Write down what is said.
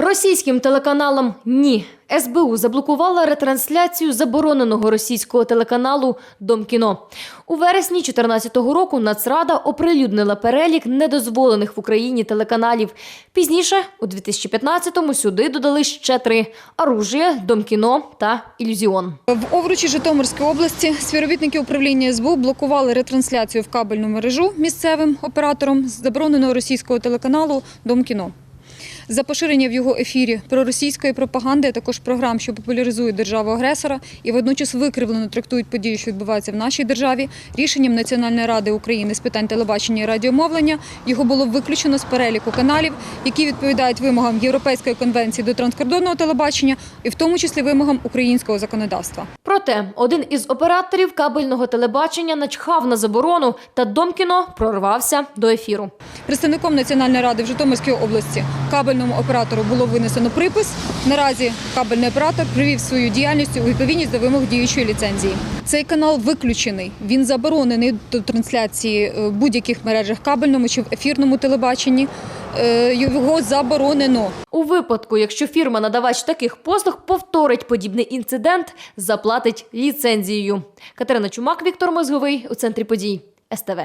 Російським телеканалам ні. СБУ заблокувала ретрансляцію забороненого російського телеканалу Дом кіно. У вересні 2014 року Нацрада оприлюднила перелік недозволених в Україні телеканалів. Пізніше, у 2015-му, сюди додали ще три: Оружие, Дом кіно та Ілюзіон. В Овручі Житомирської області співробітники управління СБУ блокували ретрансляцію в кабельну мережу місцевим оператором забороненого російського телеканалу Дом кіно. За поширення в його ефірі проросійської пропаганди, а також програм, що популяризують державу агресора і водночас викривлено трактують події, що відбуваються в нашій державі, рішенням Національної ради України з питань телебачення і радіомовлення його було виключено з переліку каналів, які відповідають вимогам Європейської конвенції до транскордонного телебачення, і в тому числі вимогам українського законодавства. Проте один із операторів кабельного телебачення начхав на заборону, та Дом кіно прорвався до ефіру. Представником Національної ради в Житомирській області кабельному оператору було винесено припис. Наразі кабельний оператор привів свою діяльність у відповідність до вимог діючої ліцензії. Цей канал виключений. Він заборонений до трансляції е, в будь-яких мережах кабельному чи в ефірному телебаченні. Е, Його заборонено. У випадку, якщо фірма-надавач таких послуг повторить подібний інцидент, заплатить ліцензією. Катерина Чумак, Віктор Мозговий у центрі подій. СТВ.